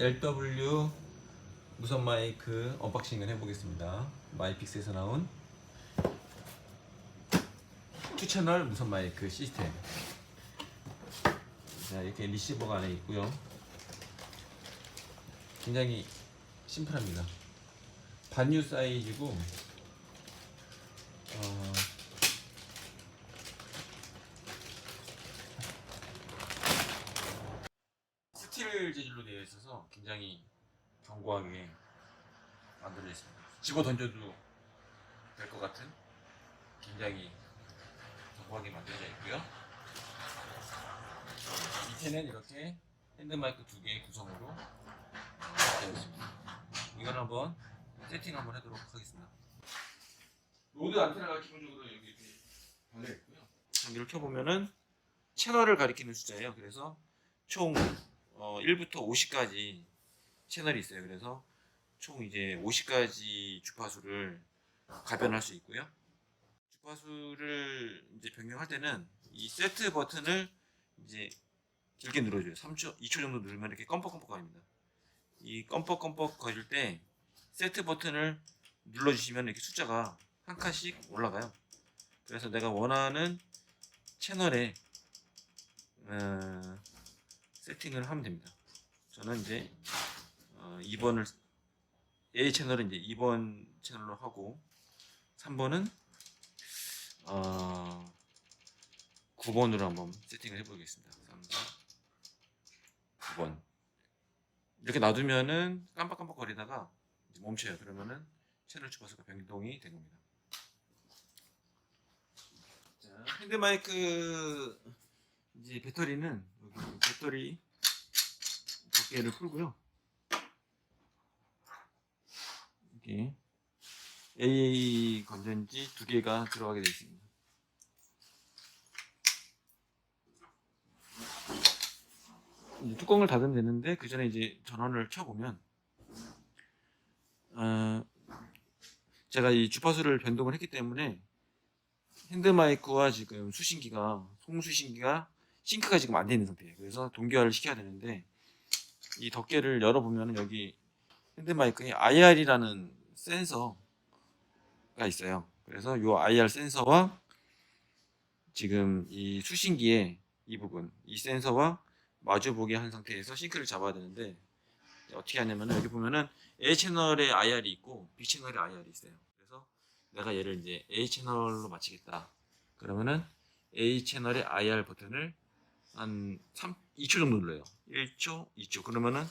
LW 무선 마이크 언박싱을 해보겠습니다. 마이픽스에서 나온 투 채널 무선 마이크 시스템. 자 이렇게 리시버가 안에 있고요. 굉장히 심플합니다. 반유 사이즈고 어, 스틸 재질로 되어 있어서 굉장히 견고하게 만들어 있습니다. 집어 던져도 될 것 같은 굉장히 견고하게 만들어져 있고요. 밑에는 이렇게 핸드 마이크 두 개의 구성으로 되어 있습니다. 이걸 한번 세팅 한번 하도록 하겠습니다. 로드 안테나가 기본적으로 여기 이렇게 달려 있고요. 전기를 켜보면은 채널을 가리키는 숫자예요. 그래서 총 어, 1부터 50까지 채널이 있어요. 그래서 총 이제 50가지 주파수를 가변할 수 있고요. 주파수를 이제 변경할 때는 이 세트 버튼을 이제 길게 눌러줘요. 3초, 2초 정도 누르면 이렇게 껌뻑껌뻑거립니다. 이 껌뻑껌뻑 거릴 때 세트 버튼을 눌러주시면 이렇게 숫자가 한 칸씩 올라가요. 그래서 내가 원하는 채널에 어, 세팅을 하면 됩니다. 저는 이제 어, 2번을 A 채널은 이제 2번 채널로 하고 3번은 어, 9번으로 한번 세팅을 해보겠습니다. 3, 4, 9번 이렇게 놔두면은 깜빡깜빡 거리다가 이제 멈춰요. 그러면은 채널 주파수가 변동이 된 겁니다. 자, 핸드 마이크 이제 배터리는 배터리 덮개를 풀고요. 이렇게 AA 건전지 두 개가 들어가게 되어 있습니다. 뚜껑을 닫으면 되는데 그 전에 이제 전원을 켜보면 어, 제가 이 주파수를 변동을 했기 때문에 핸드 마이크와 지금 수신기가 송수신기가 싱크가 지금 안 돼 있는 상태예요. 그래서 동기화를 시켜야 되는데 이 덮개를 열어보면 여기 핸드 마이크에 IR이라는 센서가 있어요. 그래서 이 IR 센서와 지금 이 수신기의 이 부분, 이 센서와 마주보게 한 상태에서 싱크를 잡아야 되는데 어떻게 하냐면은 여기 보면은 A 채널에 IR이 있고 B 채널에 IR이 있어요. 그래서 내가 얘를 이제 A 채널로 맞추겠다. 그러면은 A 채널의 IR 버튼을 한 3, 2초 정도 눌러요. 1초, 2초. 그러면은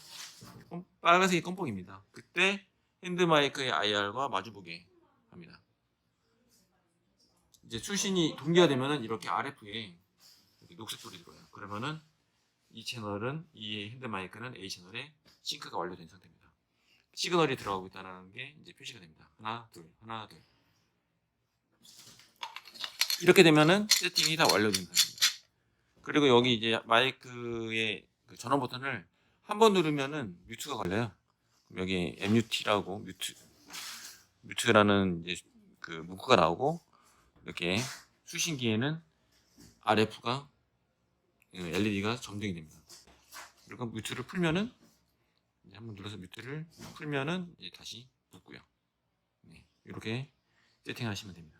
껌- 빨간색이 껌뻑입니다. 그때 핸드 마이크의 IR과 마주보게 합니다. 이제 수신이 동기화 되면은 이렇게 RF에 이렇게 녹색 불이 들어요. 그러면은 이 채널은 이 핸드 마이크는 A 채널에 싱크가 완료된 상태입니다. 시그널이 들어가고 있다는 게 이제 표시가 됩니다. 하나, 둘, 하나, 둘. 이렇게 되면은 세팅이 다 완료된 상태입니다. 그리고 여기 이제 마이크의 그 전원 버튼을 한 번 누르면은 뮤트가 걸려요. 그럼 여기 MUT라고 뮤트 뮤트라는 이제 그 문구가 나오고 이렇게 수신기에는 RF가 LED가 점등이 됩니다. 그리고 뮤트를 풀면은 한번 눌러서 뮤트를 풀면은 다시 붙고요. 네, 이렇게 세팅하시면 됩니다.